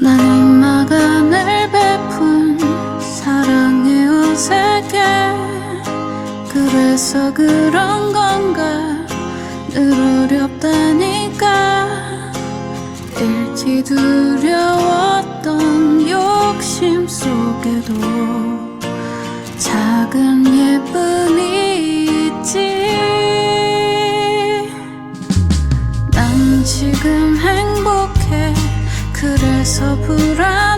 난 엄마가 베푼 사랑의 어색해 그래서 그런 건가? 늘 어렵다니까. 일찍 두려웠던 욕심 속에도 작은 예쁨이 있지. 난 지금 행 그래서 불안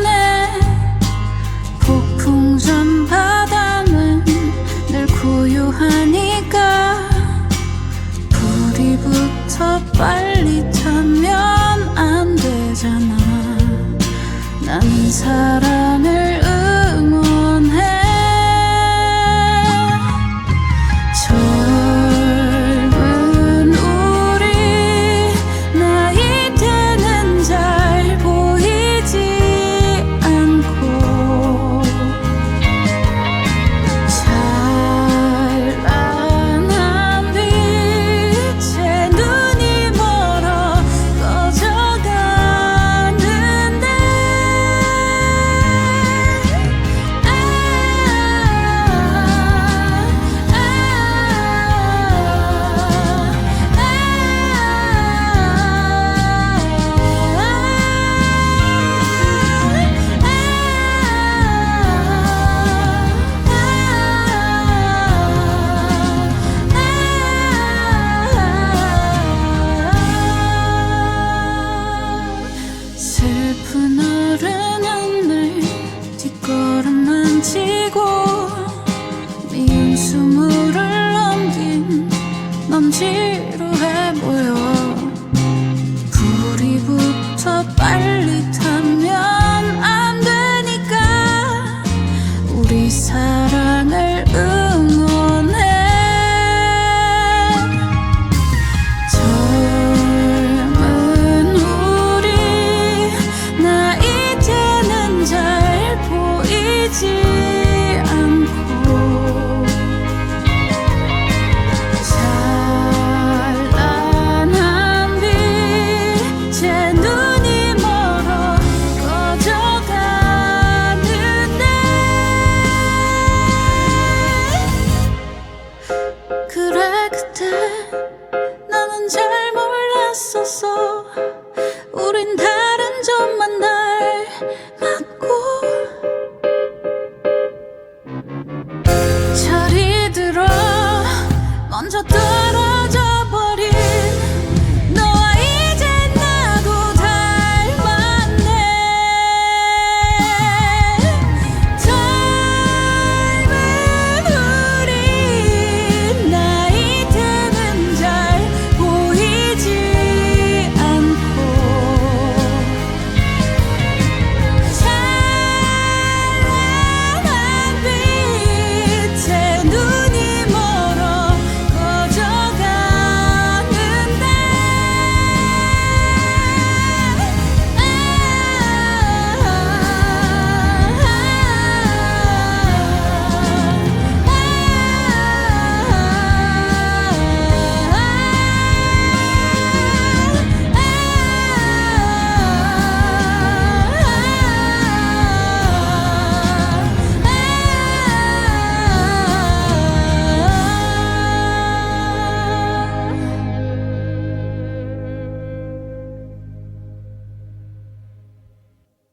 나는 잘 몰랐었어. 우린 다른 점만 날 맞고 철이 들어 먼저 떠.